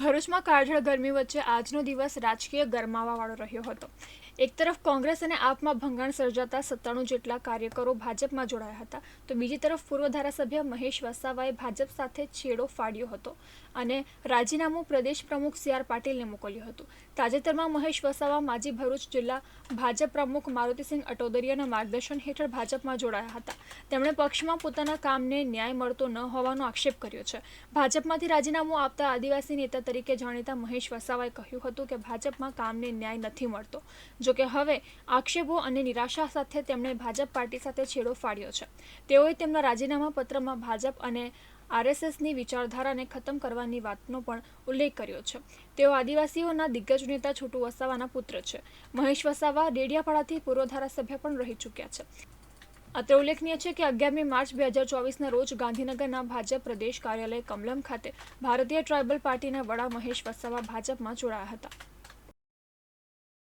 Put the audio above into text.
ભરૂચમાં કાળઝાળ ગરમી વચ્ચે આજનો દિવસ રાજકીય ગરમાવાવાળો રહ્યો હતો. એક તરફ કોંગ્રેસ અને આપમાં ભંગાણ સર્જાતા સત્તાણું જેટલા કાર્યકરો ભાજપમાં જોડાયા હતા, તો બીજી તરફ પૂર્વ ધારાસભ્ય મહેશ વસાવાએ ભાજપ સાથે છેડો ફાડ્યો હતો અને રાજીનામું પ્રદેશ પ્રમુખ સી આર પાટીલને મોકલ્યું હતું. તાજેતરમાં મહેશ વસાવા માજી ભરૂચ જિલ્લા ભાજપ પ્રમુખ મારુતિસિંહ અટોદરિયાના માર્ગદર્શન હેઠળ ભાજપમાં જોડાયા હતા. તેમણે પક્ષમાં પોતાના કામને ન્યાય મળતો ન હોવાનો આક્ષેપ કર્યો છે. ભાજપમાંથી રાજીનામું આપતા આદિવાસી નેતા તરીકે જાણીતા મહેશ વસાવાએ કહ્યું હતું કે ભાજપમાં કામને ન્યાય નથી મળતો. જોકે હવે આક્ષેપો અને નિરાશા સાથે તેમણે ભાજપ પાર્ટી સાથે છેડો ફાડ્યો છે. તેઓએ તેમના રાજીનામા પત્રમાં ભાજપ અને આરએસએસની વિચારધારાને ખતમ કરવાની વાતનો પણ ઉલ્લેખ કર્યો છે. તેઓ આદિવાસીઓના દિગ્ગજ નેતા છોટુ વસાવાના પુત્ર છે. મહેશ વસાવા ડેડિયાપાડાથી પૂર્વ ધારાસભ્ય પણ રહી ચૂક્યા છે. અત્રે ઉલ્લેખનીય છે કે અગિયારમી માર્ચ બે હજાર ચોવીસના રોજ ગાંધીનગરના ભાજપ પ્રદેશ કાર્યાલય કમલમ ખાતે ભારતીય ટ્રાઇબલ પાર્ટીના વડા મહેશ વસાવા ભાજપમાં જોડાયા હતા.